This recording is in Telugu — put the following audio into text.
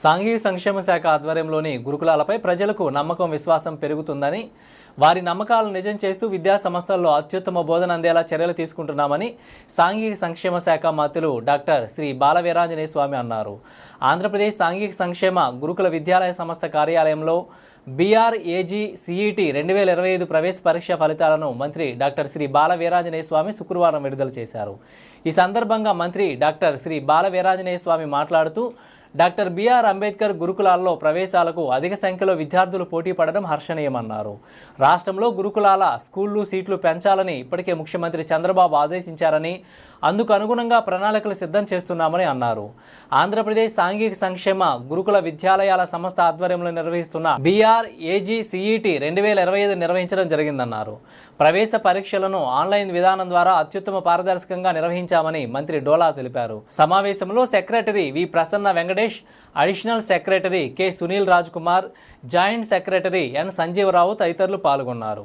సాంఘిక సంక్షేమ శాఖ ఆధ్వర్యంలోని గురుకులాలపై ప్రజలకు నమ్మకం విశ్వాసం పెరుగుతుందని వారి నమ్మకాలను నిజం చేస్తూ విద్యా సంస్థల్లో అత్యుత్తమ బోధన అందేలా చర్యలు తీసుకుంటున్నామని సాంఘిక సంక్షేమ శాఖ మంత్రులు డాక్టర్ శ్రీ బాలవీరాంజనేయ స్వామి అన్నారు. ఆంధ్రప్రదేశ్ సాంఘిక సంక్షేమ గురుకుల విద్యాలయ సంస్థ కార్యాలయంలో బీఆర్ఏజీ సిఈటి రెండు వేల ఇరవై ఐదు ప్రవేశ పరీక్ష ఫలితాలను మంత్రి డాక్టర్ శ్రీ బాల వీరాంజనేయ స్వామి శుక్రవారం విడుదల చేశారు. ఈ సందర్భంగా మంత్రి డాక్టర్ శ్రీ బాల వీరాంజనేయ స్వామి మాట్లాడుతూ డాక్టర్ బిఆర్ అంబేద్కర్ గురుకులాల్లో ప్రవేశాలకు అధిక సంఖ్యలో విద్యార్థులు పోటీ పడడం హర్షణీయమన్నారు. రాష్ట్రంలో గురుకులాల స్కూళ్ళు సీట్లు పెంచాలని ఇప్పటికే ముఖ్యమంత్రి చంద్రబాబు ఆదేశించారని అందుకు అనుగుణంగా ప్రణాళికలు సిద్ధం చేస్తున్నామని అన్నారు. ఆంధ్రప్రదేశ్ సాంఘిక సంక్షేమ గురుకుల విద్యాలయాల సంస్థ ఆధ్వర్యంలో నిర్వహిస్తున్న బీఆర్ ఏజీ సిఈటి రెండు వేల ఇరవై ఐదు నిర్వహించడం జరిగిందన్నారు. ప్రవేశ పరీక్షలను ఆన్లైన్ విధానం ద్వారా అత్యుత్తమ పారదర్శకంగా నిర్వహించామని మంత్రి డోలా తెలిపారు. సమావేశంలో secretary V Prasanna Venkatesh additional secretary K Sunil Raj Kumar joint secretary N Sanjeevarao తదితరులు పాల్గొన్నారు.